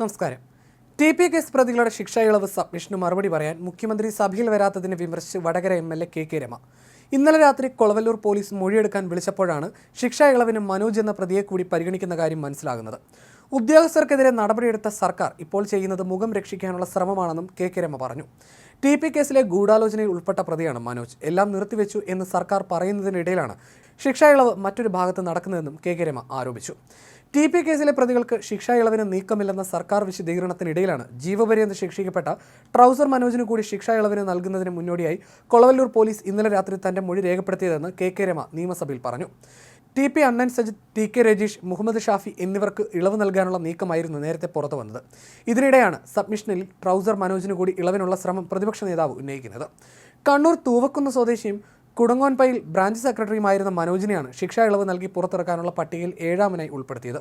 നമസ്കാരം. T P case പ്രതികളുടെ ശിക്ഷ ഇളവ് സബ്മിഷന് മറുപടി പറയാൻ മുഖ്യമന്ത്രി സഭയിൽ വരാത്തതിനെ വിമർശിച്ച് Vadakara M L A K K Rema. ഇന്നലെ രാത്രി കൊളവല്ലൂർ പോലീസ് മൊഴിയെടുക്കാൻ വിളിച്ചപ്പോഴാണ് ശിക്ഷാ ഇളവിന് മനോജ് എന്ന പ്രതിയെ കൂടി പരിഗണിക്കുന്ന കാര്യം മനസ്സിലാകുന്നത്. ഉദ്യോഗസ്ഥർക്കെതിരെ നടപടിയെടുത്ത സർക്കാർ ഇപ്പോൾ ചെയ്യുന്നത് മുഖം രക്ഷിക്കാനുള്ള ശ്രമമാണെന്നും കെ കെ രമ പറഞ്ഞു. ടി പി കേസിലെ ഗൂഢാലോചനയിൽ ഉൾപ്പെട്ട പ്രതിയാണ് മനോജ്. എല്ലാം നിർത്തിവെച്ചു എന്ന് സർക്കാർ പറയുന്നതിനിടയിലാണ് ശിക്ഷാ ഇളവ് മറ്റൊരു ഭാഗത്ത് നടക്കുന്നതെന്നും കെ കെ രമ ആരോപിച്ചു. ടി പി കേസിലെ പ്രതികൾക്ക് ശിക്ഷാ ഇളവിന് നീക്കമില്ലെന്ന സർക്കാർ വിശദീകരണത്തിനിടയിലാണ് ജീവപര്യന്തം ശിക്ഷിക്കപ്പെട്ട ട്രൗസർ മനോജിന് കൂടി ശിക്ഷാ ഇളവിന് നൽകുന്നതിന് മുന്നോടിയായി കൊളവല്ലൂർ പോലീസ് ഇന്നലെ രാത്രി തന്റെ മൊഴി രേഖപ്പെടുത്തിയതെന്ന് കെ കെ രമ നിയമസഭയിൽ പറഞ്ഞു. T P Annan Sajith T K Rajeesh Muhammad Shafi എന്നിവർക്ക് ഇളവ് നൽകാനുള്ള നീക്കമായിരുന്നു നേരത്തെ പുറത്തു വന്നത്. ഇതിനിടെയാണ് സബ്മിഷനിൽ ട്രൗസർ മനോജിന് കൂടി ഇളവിനുള്ള ശ്രമം പ്രതിപക്ഷ നേതാവ് ഉന്നയിക്കുന്നത്. കണ്ണൂർ തൂവക്കുന്ന് സ്വദേശിയും കുടങ്ങോൻപയിൽ ബ്രാഞ്ച് സെക്രട്ടറിയുമായിരുന്ന മനോജിനെയാണ് ശിക്ഷാ ഇളവ് നൽകി പുറത്തിറക്കാനുള്ള പട്ടികയിൽ ഏഴാമനായി ഉൾപ്പെടുത്തിയത്.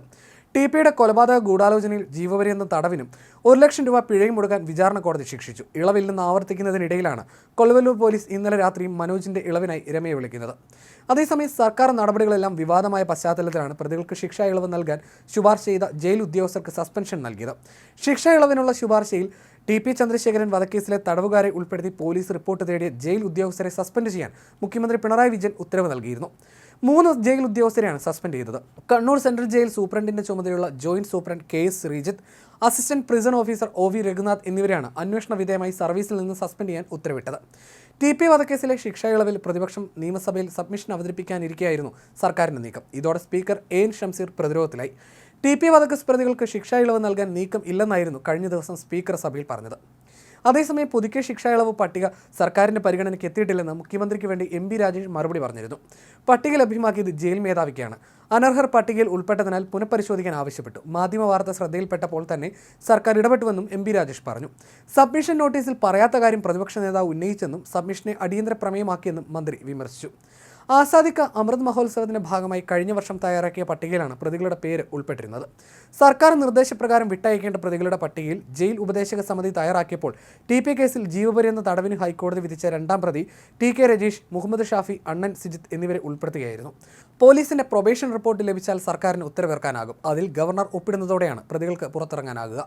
ടി പിയുടെ കൊലപാതക ഗൂഢാലോചനയിൽ ജീവപര്യന്തം തടവിനും ഒരു ലക്ഷം രൂപ പിഴയും മുടക്കാൻ വിചാരണ കോടതി ശിക്ഷിച്ചു. ഇളവിൽ നിന്ന് ആവർത്തിക്കുന്നതിനിടയിലാണ് കൊല്ലവല്ലൂർ പോലീസ് ഇന്നലെ രാത്രി മനോജിന്റെ ഇളവിനായി രമയെ വിളിക്കുന്നത്. അതേസമയം സർക്കാർ നടപടികളെല്ലാം വിവാദമായ പശ്ചാത്തലത്തിലാണ് പ്രതികൾക്ക് ശിക്ഷാ ഇളവ് നൽകാൻ ശുപാർശ ചെയ്ത ജയിൽ ഉദ്യോഗസ്ഥർക്ക് സസ്പെൻഷൻ നൽകിയത്. ശിക്ഷാ ഇളവിനുള്ള ശുപാർശയിൽ ടി പി ചന്ദ്രശേഖരൻ വധക്കേസിലെ തടവുകാരെ ഉൾപ്പെടുത്തി പോലീസ് റിപ്പോർട്ട് തേടിയ ജയിൽ ഉദ്യോഗസ്ഥരെ സസ്പെൻഡ് ചെയ്യാൻ മുഖ്യമന്ത്രി പിണറായി വിജയൻ ഉത്തരവ് നൽകിയിരുന്നു. മൂന്ന് ജയിൽ ഉദ്യോഗസ്ഥരെയാണ് സസ്പെൻഡ് ചെയ്തത്. കണ്ണൂർ സെൻട്രൽ ജയിൽ സൂപ്രണ്ടിന്റെ ചുമതലയുള്ള joint superintendent K S Sreejith assistant prison officer O V Raghunath എന്നിവരെയാണ് അന്വേഷണ വിധേയമായി സർവീസിൽ നിന്ന് സസ്പെൻഡ് ചെയ്യാൻ ഉത്തരവിട്ടത്. ടി പി വധക്കേസിലെ ശിക്ഷാ ഇളവിൽ പ്രതിപക്ഷം നിയമസഭയിൽ സബ്മിഷൻ അവതരിപ്പിക്കാനിരിക്കെയായിരുന്നു സർക്കാരിന്റെ നീക്കം. ഇതോടെ സ്പീക്കർ എ എൻ ഷംസീർ പ്രതിരോധത്തിലായി. ടി പി വധക്കേസ് പ്രതികൾക്ക് ശിക്ഷാ ഇളവ് നൽകാൻ നീക്കം ഇല്ലെന്നായിരുന്നു കഴിഞ്ഞ ദിവസം സ്പീക്കർ സഭയിൽ പറഞ്ഞത്. അതേസമയം പുതുക്കിയ ശിക്ഷാ ഇളവ് പട്ടിക സർക്കാരിന്റെ പരിഗണനയ്ക്ക് എത്തിയിട്ടില്ലെന്ന് മുഖ്യമന്ത്രിക്ക് വേണ്ടി എം രാജേഷ് മറുപടി പറഞ്ഞിരുന്നു. പട്ടിക ലഭ്യമാക്കിയത് ജയിൽ മേധാവിക്കാണ്. അനർഹർ പട്ടികയിൽ ഉൾപ്പെട്ടതിനാൽ പുനഃപരിശോധിക്കാൻ ആവശ്യപ്പെട്ടു. മാധ്യമ വാർത്ത ശ്രദ്ധയിൽപ്പെട്ടപ്പോൾ തന്നെ സർക്കാർ ഇടപെട്ടുവെന്നും എം പി രാജേഷ് പറഞ്ഞു. സബ്മിഷൻ നോട്ടീസിൽ പറയാത്ത കാര്യം പ്രതിപക്ഷ നേതാവ് ഉന്നയിച്ചെന്നും സബ്മിഷനെ അടിയന്തര പ്രമേയമാക്കിയെന്നും മന്ത്രി വിമർശിച്ചു. ആസാദിക്ക അമൃത് മഹോത്സവത്തിന്റെ ഭാഗമായി കഴിഞ്ഞ വർഷം തയ്യാറാക്കിയ പട്ടികയിലാണ് പ്രതികളുടെ പേര് ഉൾപ്പെട്ടിരുന്നത്. സർക്കാർ നിർദ്ദേശപ്രകാരം വിട്ടയക്കേണ്ട പ്രതികളുടെ പട്ടികയിൽ ജയിൽ ഉപദേശക സമിതി തയ്യാറാക്കിയപ്പോൾ ടി പി കേസിൽ ജീവപര്യന്ത തടവിന് ഹൈക്കോടതി വിധിച്ച രണ്ടാം പ്രതി ടി കെ രജീഷ് മുഹമ്മദ് ഷാഫി അണ്ണൻ സിജിത്ത് എന്നിവരെ ഉൾപ്പെടുത്തുകയായിരുന്നു. പോലീസിന്റെ പ്രൊബേഷൻ റിപ്പോർട്ട് ലഭിച്ചാൽ സർക്കാരിന് ഉത്തരവിറക്കാനാകും. അതിൽ ഗവർണർ ഒപ്പിടുന്നതോടെയാണ് പ്രതികൾക്ക് പുറത്തിറങ്ങാനാകുക.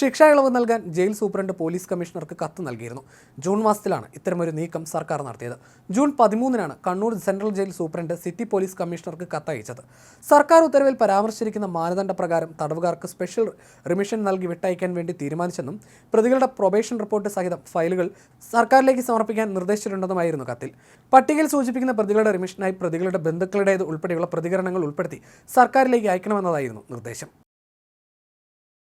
ശിക്ഷാ ഇളവ് നൽകാൻ ജയിൽ സൂപ്രണ്ട് പോലീസ് കമ്മീഷണർക്ക് കത്ത് നൽകിയിരുന്നു. ജൂൺ മാസത്തിലാണ് ഇത്തരമൊരു നീക്കം സർക്കാർ നടത്തിയത്. June പതിമൂന്നിനാണ് Kannur central jail superintendent city police കമ്മീഷണർക്ക് കത്തയച്ചത്. സർക്കാർ ഉത്തരവിൽ പരാമർശിച്ചിരിക്കുന്ന മാനദണ്ഡ പ്രകാരം തടവുകാർക്ക് സ്പെഷ്യൽ റിമിഷൻ നൽകി വിട്ടയക്കാൻ വേണ്ടി തീരുമാനിച്ചെന്നും പ്രതികളുടെ പ്രൊബേഷൻ റിപ്പോർട്ട് സഹിതം ഫയലുകൾ സർക്കാരിലേക്ക് സമർപ്പിക്കാൻ നിർദ്ദേശിച്ചിട്ടുണ്ടെന്നുമായിരുന്നു കത്തിൽ. പട്ടികയിൽ സൂചിപ്പിക്കുന്ന പ്രതികളുടെ റിമിഷനായി പ്രതികളുടെ ബന്ധുക്കളുടേത് ഉൾപ്പെടെയുള്ള പ്രതികരണങ്ങൾ ഉൾപ്പെടുത്തി സർക്കാരിലേക്ക് അയക്കണമെന്നതായിരുന്നു നിർദ്ദേശം.